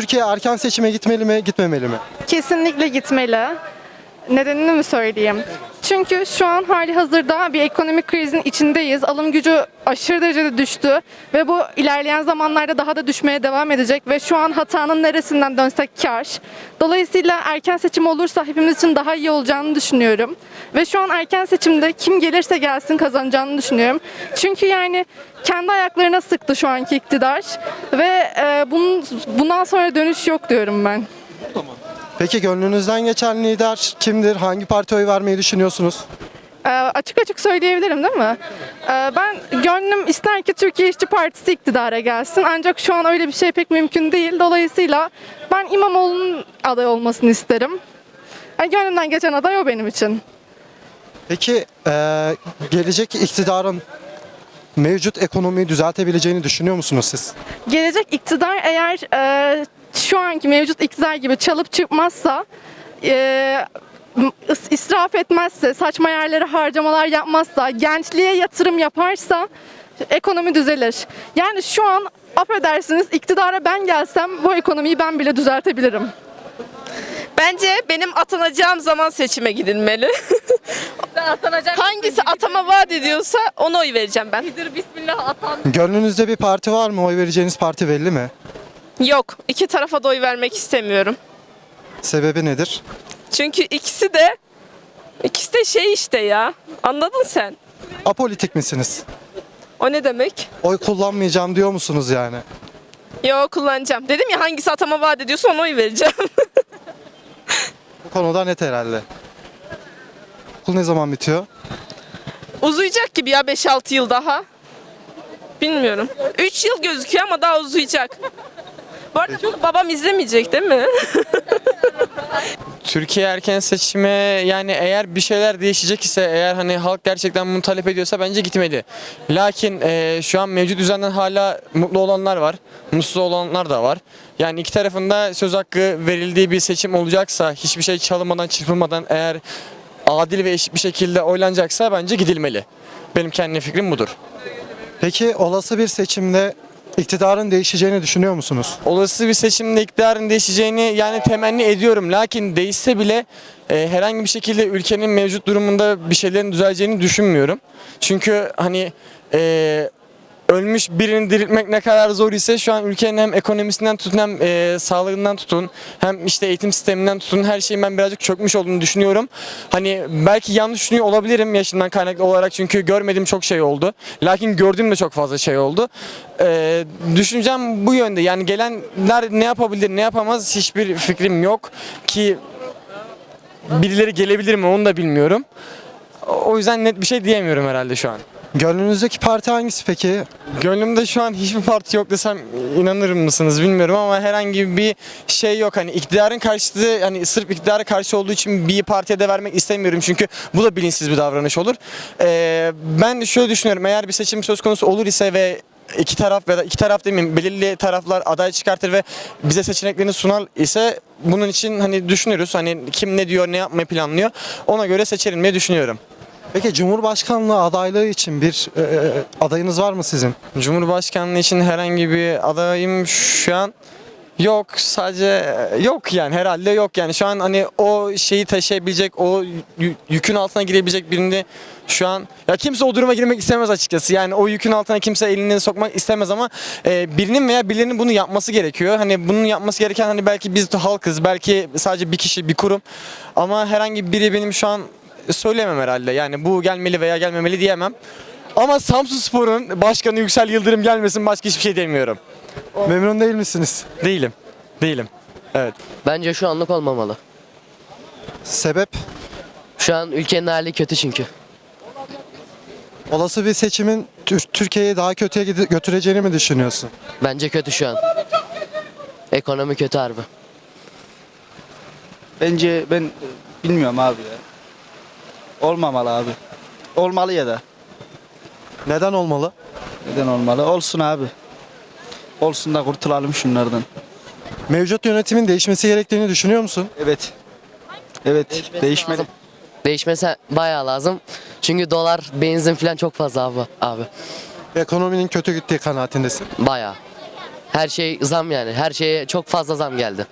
Türkiye erken seçime gitmeli mi, gitmemeli mi? Kesinlikle gitmeli. Nedenini mi söyleyeyim? Çünkü şu an hali hazırda bir ekonomik krizin içindeyiz. Alım gücü aşırı derecede düştü ve bu ilerleyen zamanlarda daha da düşmeye devam edecek ve şu an hatanın neresinden dönsek kar. Dolayısıyla erken seçim olursa hepimiz için daha iyi olacağını düşünüyorum. Ve şu an erken seçimde kim gelirse gelsin kazanacağını düşünüyorum. Çünkü yani kendi ayaklarına sıktı şu anki iktidar ve e, bunun, bundan sonra dönüş yok diyorum ben. Peki gönlünüzden geçen lider kimdir? Hangi partiye oy vermeyi düşünüyorsunuz? Ee, açık açık söyleyebilirim değil mi? Ee, ben gönlüm ister ki Türkiye İşçi Partisi iktidara gelsin. Ancak şu an öyle bir şey pek mümkün değil. Dolayısıyla ben İmamoğlu'nun aday olmasını isterim. Yani gönlümden geçen aday o benim için. Peki eee, gelecek iktidarın mevcut ekonomiyi düzeltebileceğini düşünüyor musunuz siz? Gelecek iktidar eğer e, şu anki mevcut iktidar gibi çalıp çırpmazsa, e, is- israf etmezse, saçma yerlere harcamalar yapmazsa, gençliğe yatırım yaparsa ekonomi düzelir. Yani şu an affedersiniz iktidara ben gelsem bu ekonomiyi ben bile düzeltebilirim. Bence benim atanacağım zaman seçime gidilmeli. Hangisi atama vaat ediyorsa ona oy vereceğim ben. Bismillah atan. Gönlünüzde bir parti var mı? Oy vereceğiniz parti belli mi? Yok, iki tarafa da oy vermek istemiyorum. Sebebi nedir? Çünkü ikisi de ikisi de şey işte ya. Anladın sen? Apolitik misiniz? O ne demek? Oy kullanmayacağım diyor musunuz yani? Yo kullanacağım. Dedim ya hangisi atama vaat ediyorsa ona oy vereceğim. Bu konuda net herhalde. Okul ne zaman bitiyor? uzayacak gibi ya 5-6 yıl daha. Bilmiyorum. 3 yıl gözüküyor ama daha uzayacak. Bu arada bunu babam izlemeyecek değil mi? Türkiye erken seçime yani eğer bir şeyler değişecek ise eğer hani halk gerçekten bunu talep ediyorsa bence gitmeli. Lakin eee, şu an mevcut düzenden hala mutlu olanlar var, mutsuz olanlar da var. Yani iki tarafında söz hakkı verildiği bir seçim olacaksa hiçbir şey çalınmadan çırpılmadan eğer adil ve eşit bir şekilde oylanacaksa bence gidilmeli. Benim kendi fikrim budur. Peki olası bir seçimde iktidarın değişeceğini düşünüyor musunuz? olası bir seçimde iktidarın değişeceğini yani temenni ediyorum. Lakin değişse bile e, herhangi bir şekilde ülkenin mevcut durumunda bir şeylerin düzeleceğini düşünmüyorum. Çünkü hani e, ölmüş birini diriltmek ne kadar zor ise şu an ülkenin hem ekonomisinden tutun hem e, sağlığından tutun hem işte eğitim sisteminden tutun her şeyin ben birazcık çökmüş olduğunu düşünüyorum. Hani belki yanlış düşünüyor olabilirim yaşından kaynaklı olarak çünkü görmediğim çok şey oldu. Lakin gördüğüm de çok fazla şey oldu. E, düşüncem bu yönde yani gelenler ne yapabilir ne yapamaz hiçbir fikrim yok ki birileri gelebilir mi onu da bilmiyorum. O yüzden net bir şey diyemiyorum herhalde şu an. Gönlünüzdeki parti hangisi peki? Gönlümde şu an hiçbir parti yok desem inanır mısınız bilmiyorum ama herhangi bir şey yok. Hani iktidarın karşıtı hani sırf iktidara karşı olduğu için bir partiye de vermek istemiyorum çünkü bu da bilinçsiz bir davranış olur. Ee, ben şöyle düşünüyorum eğer bir seçim söz konusu olur ise ve iki taraf ya da iki taraf demeyeyim belirli taraflar aday çıkartır ve bize seçeneklerini sunar ise bunun için hani düşünürüz. Hani kim ne diyor ne yapmayı planlıyor ona göre seçerim diye düşünüyorum. Peki Cumhurbaşkanlığı adaylığı için bir e, e, adayınız var mı sizin? Cumhurbaşkanlığı için herhangi bir adayım şu an yok. Sadece yok yani herhalde yok yani. Şu an hani o şeyi taşıyabilecek, o yü- yükün altına girebilecek birini şu an ya kimse o duruma girmek istemez açıkçası. Yani o yükün altına kimse elini sokmak istemez ama e, birinin veya birilerinin bunu yapması gerekiyor. Hani bunun yapması gereken hani belki biz halkız, belki sadece bir kişi, bir kurum ama herhangi biri benim şu an söylemem herhalde. Yani bu gelmeli veya gelmemeli diyemem. Ama Samsun Spor'un başkanı Yüksel Yıldırım gelmesin başka hiçbir şey demiyorum. Memnun değil misiniz? Değilim. Değilim. Evet. Bence şu anlık olmamalı. Sebep? Şu an ülkenin hali kötü çünkü. Olası bir seçimin Tür- Türkiye'yi daha kötüye götüreceğini mi düşünüyorsun? Bence kötü şu an. Ekonomi kötü harbi. Bence ben e, bilmiyorum abi ya. Olmamalı abi. Olmalı ya da. Neden olmalı? Neden olmalı? Olsun abi. Olsun da kurtulalım şunlardan. Mevcut yönetimin değişmesi gerektiğini düşünüyor musun? Evet. Evet. Değişmeli. lazım. Değişmesi bayağı lazım. Çünkü dolar, benzin falan çok fazla abi. abi. Ekonominin kötü gittiği kanaatindesin. Bayağı. Her şey zam yani. Her şeye çok fazla zam geldi.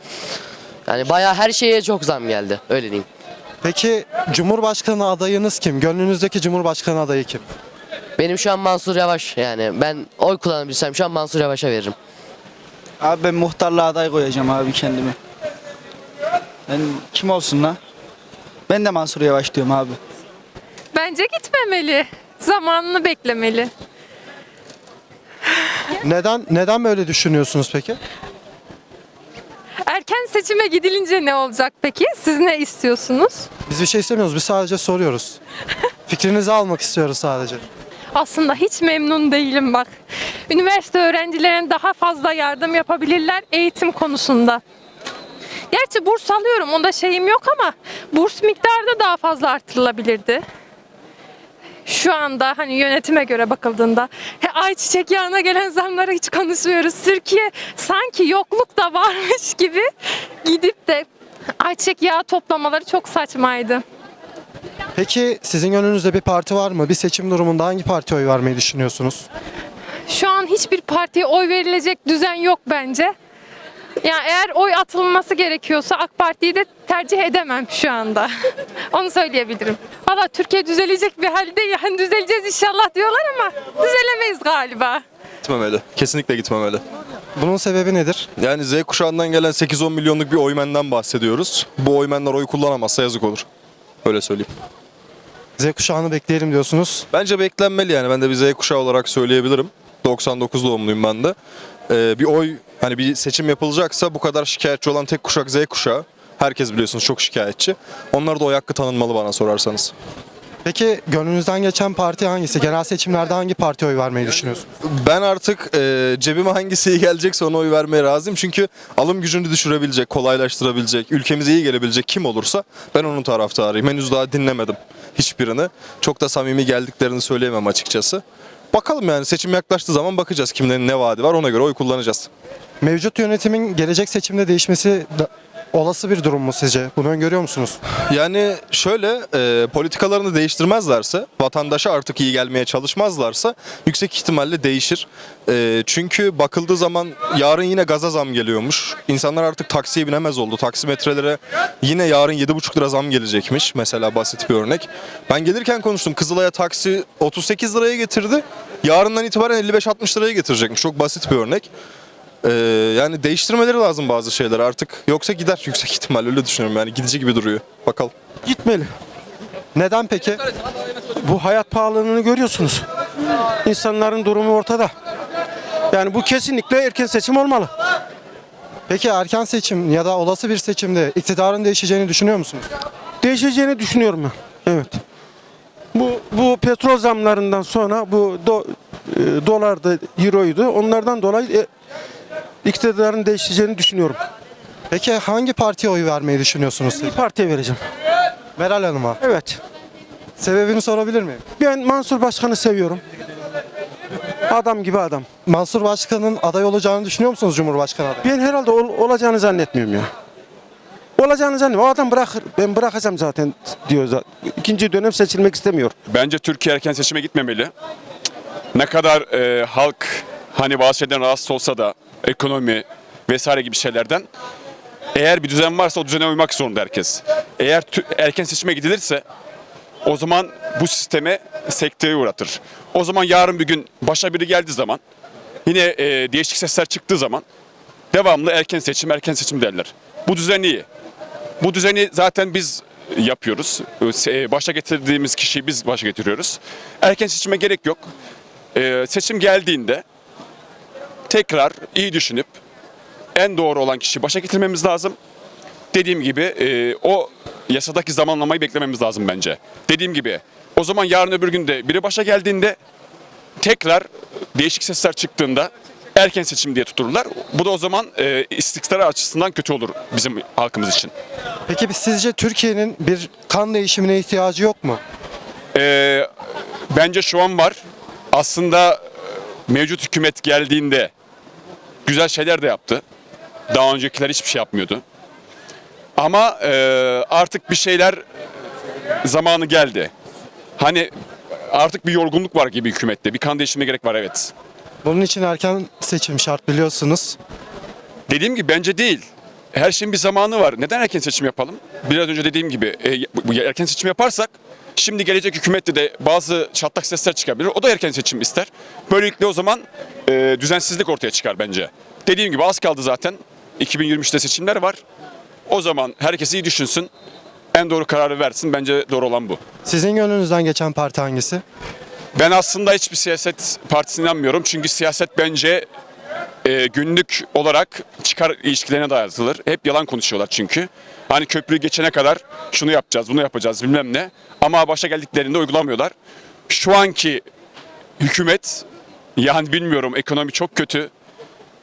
Yani bayağı her şeye çok zam geldi. Öyle diyeyim. Peki Cumhurbaşkanı adayınız kim? Gönlünüzdeki Cumhurbaşkanı adayı kim? Benim şu an Mansur Yavaş yani ben oy kullanabilsem şu an Mansur Yavaş'a veririm. Abi ben muhtarlığa aday koyacağım abi kendimi. Ben kim olsun la? Ben de Mansur Yavaş diyorum abi. Bence gitmemeli. Zamanını beklemeli. Neden neden böyle düşünüyorsunuz peki? Erken seçime gidilince ne olacak peki? Siz ne istiyorsunuz? Biz bir şey istemiyoruz. Biz sadece soruyoruz. Fikrinizi almak istiyoruz sadece. Aslında hiç memnun değilim bak. Üniversite öğrencilerine daha fazla yardım yapabilirler eğitim konusunda. Gerçi burs alıyorum onda şeyim yok ama burs miktarı da daha fazla artırılabilirdi. Şu anda hani yönetime göre bakıldığında he, ayçiçek yağına gelen zamları hiç konuşmuyoruz. Türkiye sanki yokluk da varmış gibi gidip de ayçiçek yağı toplamaları çok saçmaydı. Peki sizin gönlünüzde bir parti var mı? Bir seçim durumunda hangi partiye oy vermeyi düşünüyorsunuz? Şu an hiçbir partiye oy verilecek düzen yok bence. Yani eğer oy atılması gerekiyorsa AK Parti'yi de tercih edemem şu anda. Onu söyleyebilirim. Valla Türkiye düzelecek bir halde yani düzeleceğiz inşallah diyorlar ama düzelemeyiz galiba. Gitmemeli. Kesinlikle gitmemeli. Bunun sebebi nedir? Yani Z kuşağından gelen 8-10 milyonluk bir oymenden bahsediyoruz. Bu oymenler oy kullanamazsa yazık olur. Öyle söyleyeyim. Z kuşağını bekleyelim diyorsunuz. Bence beklenmeli yani. Ben de bir Z kuşağı olarak söyleyebilirim. 99 doğumluyum ben de. Ee, bir oy, hani bir seçim yapılacaksa bu kadar şikayetçi olan tek kuşak Z kuşağı. Herkes biliyorsunuz çok şikayetçi. Onlara da oy hakkı tanınmalı bana sorarsanız. Peki gönlünüzden geçen parti hangisi? Genel seçimlerde hangi partiye oy vermeyi düşünüyorsunuz? Ben artık e, cebime hangisi iyi gelecekse ona oy vermeye razıyım. Çünkü alım gücünü düşürebilecek, kolaylaştırabilecek, ülkemize iyi gelebilecek kim olursa ben onun taraftarıyım. Henüz daha dinlemedim hiçbirini. Çok da samimi geldiklerini söyleyemem açıkçası. Bakalım yani seçim yaklaştığı zaman bakacağız kimlerin ne vaadi var ona göre oy kullanacağız. Mevcut yönetimin gelecek seçimde değişmesi da- olası bir durum mu sizce? Bunu öngörüyor musunuz? Yani şöyle e, politikalarını değiştirmezlerse, vatandaşa artık iyi gelmeye çalışmazlarsa yüksek ihtimalle değişir. E, çünkü bakıldığı zaman yarın yine gaza zam geliyormuş. İnsanlar artık taksiye binemez oldu. Taksimetrelere yine yarın 7,5 lira zam gelecekmiş. Mesela basit bir örnek. Ben gelirken konuştum. Kızılay'a taksi 38 liraya getirdi. Yarından itibaren 55-60 liraya getirecekmiş. Çok basit bir örnek. Ee, yani değiştirmeleri lazım bazı şeyler artık. Yoksa gider yüksek ihtimal öyle düşünüyorum yani gidici gibi duruyor. Bakalım. Gitmeli. Neden peki? Bu hayat pahalılığını görüyorsunuz. İnsanların durumu ortada. Yani bu kesinlikle erken seçim olmalı. Peki erken seçim ya da olası bir seçimde iktidarın değişeceğini düşünüyor musunuz? Değişeceğini düşünüyorum ben. Evet. Bu bu petrol zamlarından sonra bu do, e, dolardı, euroydu. Onlardan dolayı e, iktidarın değişeceğini düşünüyorum. Peki hangi partiye oy vermeyi düşünüyorsunuz siz? Bir partiye vereceğim. Meral Hanım'a. Evet. Sebebini sorabilir miyim? Ben Mansur Başkan'ı seviyorum. Adam gibi adam. Mansur Başkan'ın aday olacağını düşünüyor musunuz Cumhurbaşkanı adayı? Ben herhalde ol- olacağını zannetmiyorum ya. Olacağını zannetmiyorum. O adam bırakır. Ben bırakacağım zaten diyor. zaten. İkinci dönem seçilmek istemiyor. Bence Türkiye erken seçime gitmemeli. Ne kadar e, halk hani bazı şeyden rahatsız olsa da ekonomi vesaire gibi şeylerden eğer bir düzen varsa o düzene uymak zorunda herkes. Eğer erken seçime gidilirse o zaman bu sisteme sekteye uğratır. O zaman yarın bir gün başa biri geldiği zaman yine e, değişik sesler çıktığı zaman devamlı erken seçim erken seçim derler. Bu düzen iyi. Bu düzeni zaten biz yapıyoruz. E, Başa getirdiğimiz kişiyi biz başa getiriyoruz. Erken seçime gerek yok. E, Seçim geldiğinde tekrar iyi düşünüp en doğru olan kişiyi başa getirmemiz lazım. Dediğim gibi e, o yasadaki zamanlamayı beklememiz lazım bence. Dediğim gibi o zaman yarın öbür günde biri başa geldiğinde tekrar değişik sesler çıktığında erken seçim diye tutururlar. Bu da o zaman e, istikrar açısından kötü olur bizim halkımız için. Peki sizce Türkiye'nin bir kan değişimine ihtiyacı yok mu? Ee, bence şu an var. Aslında e, mevcut hükümet geldiğinde güzel şeyler de yaptı. Daha öncekiler hiçbir şey yapmıyordu. Ama e, artık bir şeyler zamanı geldi. Hani artık bir yorgunluk var gibi hükümette. Bir kan değişimine gerek var evet. Bunun için erken seçim şart biliyorsunuz. Dediğim gibi bence değil. Her şeyin bir zamanı var. Neden erken seçim yapalım? Biraz önce dediğim gibi e, bu- erken seçim yaparsak şimdi gelecek hükümette de bazı çatlak sesler çıkabilir. O da erken seçim ister. Böylelikle o zaman e, düzensizlik ortaya çıkar bence. Dediğim gibi az kaldı zaten. 2023'te seçimler var. O zaman herkes iyi düşünsün. En doğru kararı versin. Bence doğru olan bu. Sizin gönlünüzden geçen parti hangisi? Ben aslında hiçbir siyaset partisine inanmıyorum. Çünkü siyaset bence e, günlük olarak çıkar ilişkilerine dayatılır. Hep yalan konuşuyorlar çünkü. Hani köprüyü geçene kadar şunu yapacağız, bunu yapacağız bilmem ne. Ama başa geldiklerinde uygulamıyorlar. Şu anki hükümet yani bilmiyorum ekonomi çok kötü.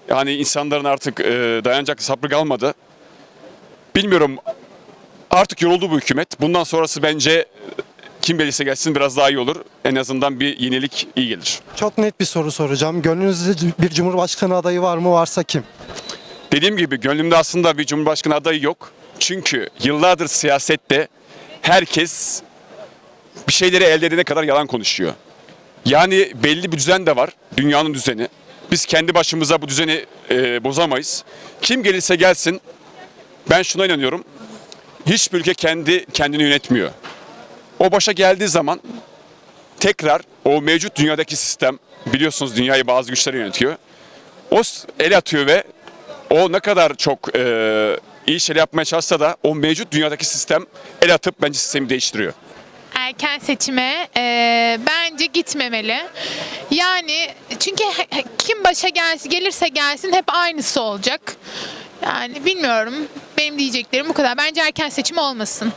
Yani insanların artık e, dayanacak sabrı kalmadı. Bilmiyorum artık yoruldu bu hükümet. Bundan sonrası bence kim gelirse gelsin biraz daha iyi olur. En azından bir yenilik iyi gelir. Çok net bir soru soracağım. Gönlünüzde bir cumhurbaşkanı adayı var mı? Varsa kim? Dediğim gibi gönlümde aslında bir cumhurbaşkanı adayı yok. Çünkü yıllardır siyasette herkes bir şeyleri elde edene kadar yalan konuşuyor. Yani belli bir düzen de var. Dünyanın düzeni. Biz kendi başımıza bu düzeni e, bozamayız. Kim gelirse gelsin ben şuna inanıyorum. Hiçbir ülke kendi kendini yönetmiyor. O başa geldiği zaman tekrar o mevcut dünyadaki sistem biliyorsunuz dünyayı bazı güçler yönetiyor. O el atıyor ve o ne kadar çok e, iyi şeyler yapmaya çalışsa da o mevcut dünyadaki sistem el atıp bence sistemi değiştiriyor. erken seçime e, bence gitmemeli. Yani çünkü he- he- kim başa gelsin, gelirse gelsin hep aynısı olacak. Yani bilmiyorum. Benim diyeceklerim bu kadar. Bence erken seçim olmasın.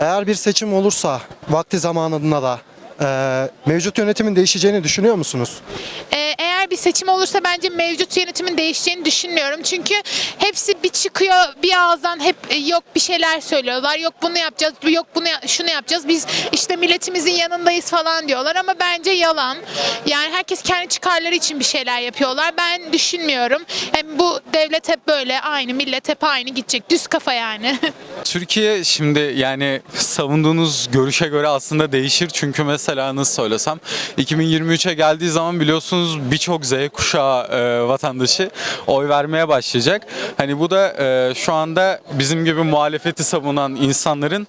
Eğer bir seçim olursa vakti zamanında da eee, mevcut yönetimin değişeceğini düşünüyor musunuz? E, eğer bir seçim olursa bence mevcut yönetimin değişeceğini düşünmüyorum. Çünkü hepsi bir çıkıyor bir ağızdan hep e, yok bir şeyler söylüyorlar. Yok bunu yapacağız, yok bunu şunu yapacağız. Biz işte milletimizin yanındayız falan diyorlar ama bence yalan. Yani herkes kendi çıkarları için bir şeyler yapıyorlar. Ben düşünmüyorum. Hem bu devlet hep böyle aynı, millet hep aynı gidecek. Düz kafa yani. Türkiye şimdi yani savunduğunuz görüşe göre aslında değişir. Çünkü mesela nasıl söylesem 2023'e geldiği zaman biliyorsunuz birçok Z kuşağı e, vatandaşı oy vermeye başlayacak. Hani bu da e, şu anda bizim gibi muhalefeti savunan insanların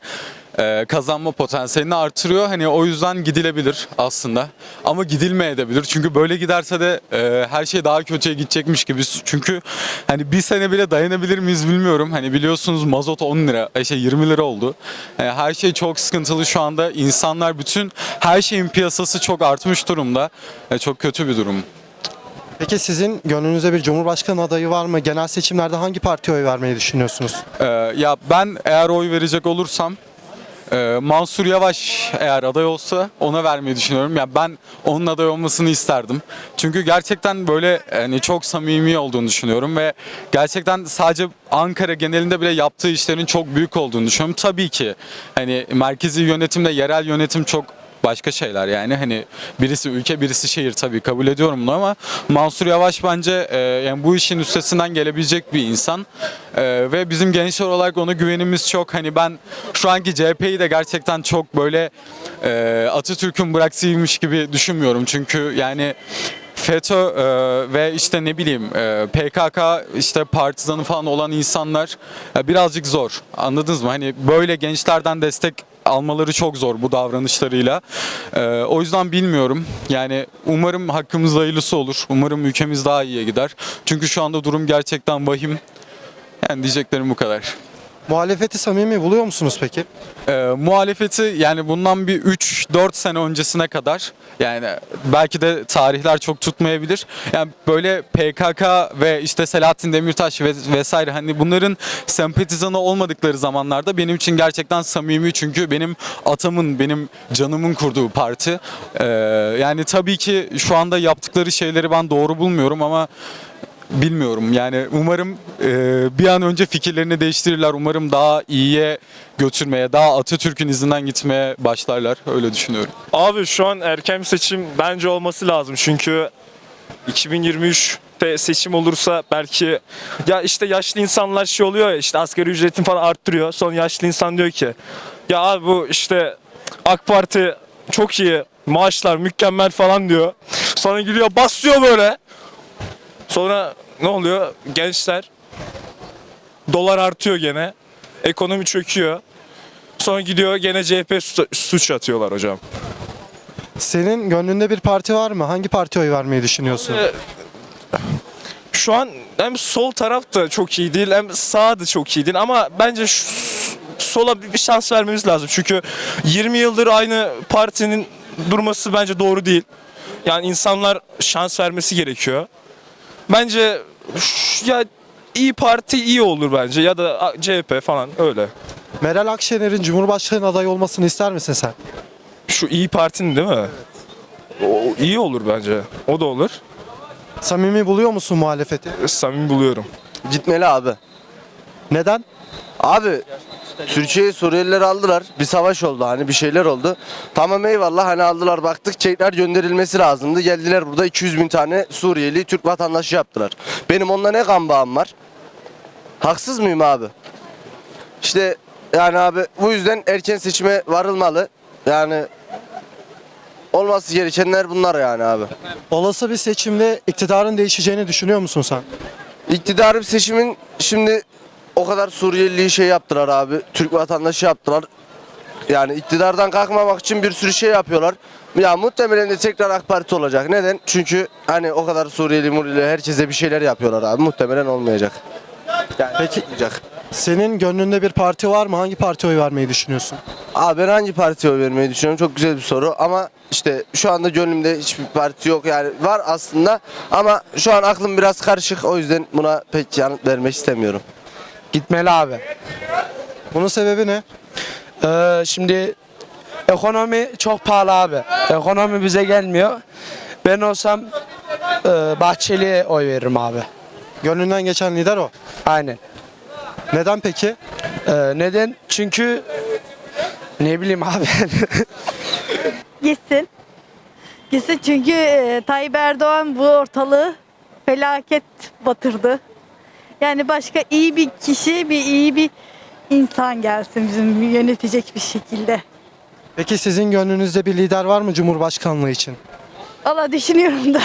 e, kazanma potansiyelini artırıyor. Hani o yüzden gidilebilir aslında. Ama gidilmeyebilir. Çünkü böyle giderse de e, her şey daha kötüye gidecekmiş gibi. Çünkü hani bir sene bile dayanabilir miyiz bilmiyorum. Hani biliyorsunuz mazot 10 lira, e, şey 20 lira oldu. E, her şey çok sıkıntılı şu anda. İnsanlar bütün her şeyin piyasası çok artmış durumda. E, çok kötü bir durum. Peki sizin gönlünüzde bir cumhurbaşkanı adayı var mı? Genel seçimlerde hangi partiye oy vermeyi düşünüyorsunuz? Ee, ya ben eğer oy verecek olursam e, Mansur Yavaş eğer aday olsa ona vermeyi düşünüyorum. Ya ben onun aday olmasını isterdim. Çünkü gerçekten böyle hani çok samimi olduğunu düşünüyorum ve gerçekten sadece Ankara genelinde bile yaptığı işlerin çok büyük olduğunu düşünüyorum. Tabii ki hani merkezi yönetimle yerel yönetim çok başka şeyler yani hani birisi ülke birisi şehir tabii kabul ediyorum bunu ama Mansur Yavaş bence e, yani bu işin üstesinden gelebilecek bir insan E, ve bizim gençler olarak ona güvenimiz çok hani ben şu anki CHP'yi de gerçekten çok böyle e, Atatürk'ün bıraksıymış gibi düşünmüyorum çünkü yani FETÖ e, ve işte ne bileyim e, PKK işte partizanı falan olan insanlar e, birazcık zor. Anladınız mı? Hani böyle gençlerden destek almaları çok zor bu davranışlarıyla. E, o yüzden bilmiyorum. Yani umarım hakkımızda hayırlısı olur. Umarım ülkemiz daha iyiye gider. Çünkü şu anda durum gerçekten vahim. Yani diyeceklerim bu kadar. Muhalefeti samimi buluyor musunuz peki? Ee, muhalefeti yani bundan bir 3-4 sene öncesine kadar yani belki de tarihler çok tutmayabilir. Yani böyle PKK ve işte Selahattin Demirtaş ve vesaire hani bunların sempatizanı olmadıkları zamanlarda benim için gerçekten samimi çünkü benim atamın benim canımın kurduğu parti. Ee, yani tabii ki şu anda yaptıkları şeyleri ben doğru bulmuyorum ama Bilmiyorum yani umarım e, bir an önce fikirlerini değiştirirler. Umarım daha iyiye götürmeye, daha Atatürk'ün izinden gitmeye başlarlar. Öyle düşünüyorum. Abi şu an erken seçim bence olması lazım çünkü 2023'te seçim olursa belki ya işte yaşlı insanlar şey oluyor ya işte asgari ücretini falan arttırıyor. Sonra yaşlı insan diyor ki ya abi bu işte AK Parti çok iyi maaşlar mükemmel falan diyor. Sonra gidiyor basıyor böyle Sonra ne oluyor? Gençler dolar artıyor gene. Ekonomi çöküyor. Sonra gidiyor gene CHP su- suç atıyorlar hocam. Senin gönlünde bir parti var mı? Hangi partiye oy vermeyi düşünüyorsun? Ee, Şu an hem sol taraf da çok iyi değil hem sağ da çok iyi değil ama bence şu, sola bir şans vermemiz lazım. Çünkü 20 yıldır aynı partinin durması bence doğru değil. Yani insanlar şans vermesi gerekiyor. Bence şu- ya iyi Parti iyi olur bence ya da A- CHP falan öyle. Meral Akşener'in Cumhurbaşkanı adayı olmasını ister misin sen? Şu iyi Parti'nin değil mi? O iyi olur bence. O da olur. Samimi buluyor musun muhalefeti? Samimi buluyorum. Gitmeli abi. Neden? Abi Türkiye'yi Suriyeliler aldılar. Bir savaş oldu hani bir şeyler oldu. Tamam eyvallah hani aldılar baktık tekrar gönderilmesi lazımdı. Geldiler burada 200 bin tane Suriyeli Türk vatandaşı yaptılar. Benim onunla ne kan bağım var? Haksız mıyım abi? İşte yani abi bu yüzden erken seçime varılmalı. Yani olması gerekenler bunlar yani abi. Olası bir seçimde iktidarın değişeceğini düşünüyor musun sen? İktidarı seçimin şimdi o kadar Suriyeli'yi şey yaptılar abi. Türk vatandaşı yaptılar. Yani iktidardan kalkmamak için bir sürü şey yapıyorlar. Ya muhtemelen de tekrar AK Parti olacak. Neden? Çünkü hani o kadar Suriyeli, Muriyeli herkese bir şeyler yapıyorlar abi. Muhtemelen olmayacak. Yani Peki olmayacak. senin gönlünde bir parti var mı? Hangi partiye oy vermeyi düşünüyorsun? Abi ben hangi partiye oy vermeyi düşünüyorum? Çok güzel bir soru ama işte şu anda gönlümde hiçbir parti yok. Yani var aslında ama şu an aklım biraz karışık. O yüzden buna pek yanıt vermek istemiyorum. Gitmeli abi. Bunun sebebi ne? Ee, şimdi ekonomi çok pahalı abi. Ekonomi bize gelmiyor. Ben olsam e, Bahçeli'ye oy veririm abi. Gönlünden geçen lider o. Aynen. Neden peki? Ee, neden? Çünkü ne bileyim abi. Gitsin. Gitsin çünkü e, Tayyip Erdoğan bu ortalığı felaket batırdı. Yani başka iyi bir kişi, bir iyi bir insan gelsin bizim yönetecek bir şekilde. Peki sizin gönlünüzde bir lider var mı Cumhurbaşkanlığı için? Valla düşünüyorum da.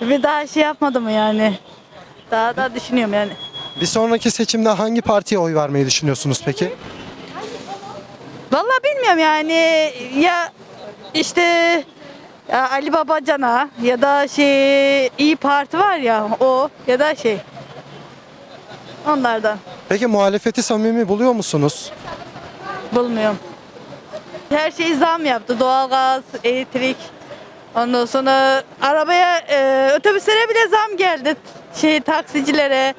bir daha şey yapmadım yani. Daha da düşünüyorum yani. Bir sonraki seçimde hangi partiye oy vermeyi düşünüyorsunuz peki? Valla bilmiyorum yani ya işte ya Ali Babacan'a ya da şey İyi Parti var ya o ya da şey onlardan Peki muhalefeti samimi buluyor musunuz? bulmuyorum. Her şey zam yaptı. Doğalgaz, elektrik. Ondan sonra arabaya, e, otobüslere bile zam geldi. Şey taksicilere,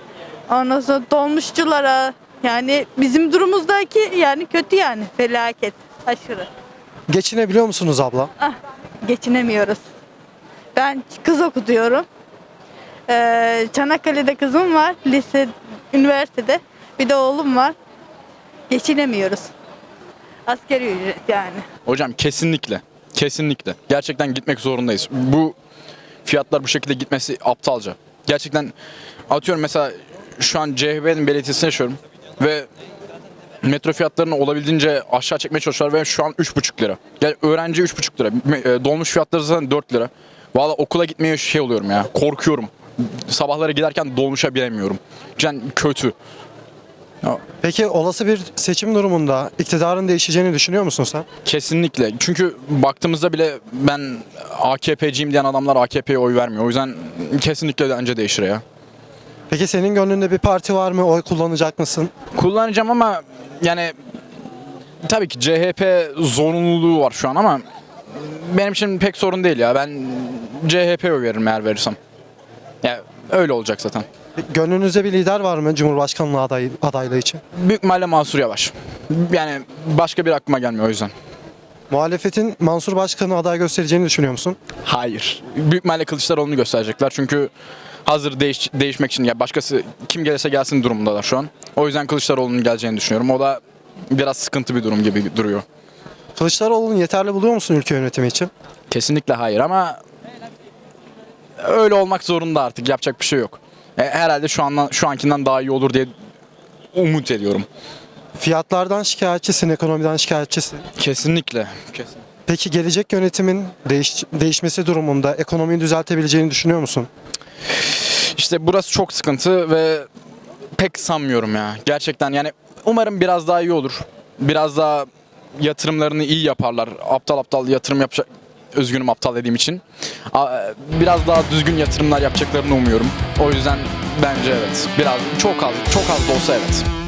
ondan sonra dolmuşçulara. Yani bizim durumumuzdaki yani kötü yani felaket aşırı. Geçinebiliyor musunuz abla? Ah, geçinemiyoruz. Ben kız okutuyorum. Ee, Çanakkale'de kızım var, lise, üniversitede. Bir de oğlum var. Geçinemiyoruz. Askeri ücret yani. Hocam kesinlikle. Kesinlikle. Gerçekten gitmek zorundayız. Bu fiyatlar bu şekilde gitmesi aptalca. Gerçekten atıyorum mesela şu an CHP'nin belediyesinde yaşıyorum ve metro fiyatlarını olabildiğince aşağı çekmeye çalışıyorlar ve şu an 3,5 lira. Yani öğrenci 3,5 lira. E, Dolmuş fiyatları zaten 4 lira. Valla okula gitmeye şey oluyorum ya. Korkuyorum. Sabahları giderken dolmuşa binemiyorum. Yani kötü. Peki olası bir seçim durumunda iktidarın değişeceğini düşünüyor musun sen? Kesinlikle. Çünkü baktığımızda bile ben AKP'ciyim diyen adamlar AKP'ye oy vermiyor. O yüzden kesinlikle bence değişir ya. Peki senin gönlünde bir parti var mı? Oy kullanacak mısın? Kullanacağım ama yani tabii ki CHP zorunluluğu var şu an ama benim için pek sorun değil ya. Ben CHP'ye oy veririm eğer verirsem. Ya öyle olacak zaten. Gönlünüzde bir lider var mı Cumhurbaşkanlığı adayı, adaylığı için? Büyük ihtimalle Mansur Yavaş. Yani başka bir aklıma gelmiyor o yüzden. Muhalefetin Mansur Başkan'ı aday göstereceğini düşünüyor musun? Hayır. Büyük ihtimalle Kılıçdaroğlu'nu gösterecekler. Çünkü hazır değiş, değişmek için ya başkası kim gelirse gelsin durumundalar şu an. O yüzden Kılıçdaroğlu'nun geleceğini düşünüyorum. O da biraz sıkıntı bir durum gibi duruyor. Kılıçdaroğlu'nu yeterli buluyor musun ülke yönetimi için? Kesinlikle hayır ama öyle olmak zorunda artık. Yapacak bir şey yok. E, Herhalde şu andan şu ankinden daha iyi olur diye umut ediyorum. Fiyatlardan şikayetçisin, ekonomiden şikayetçisin. Kesinlikle. Kesin. Peki gelecek yönetimin değiş, değişmesi durumunda ekonomiyi düzeltebileceğini düşünüyor musun? İşte burası çok sıkıntı ve pek sanmıyorum ya. Gerçekten yani umarım biraz daha iyi olur. Biraz daha yatırımlarını iyi yaparlar. Aptal aptal yatırım yapacak özgünüm aptal dediğim için. Biraz daha düzgün yatırımlar yapacaklarını umuyorum. O yüzden bence evet. Biraz çok az çok az da olsa evet.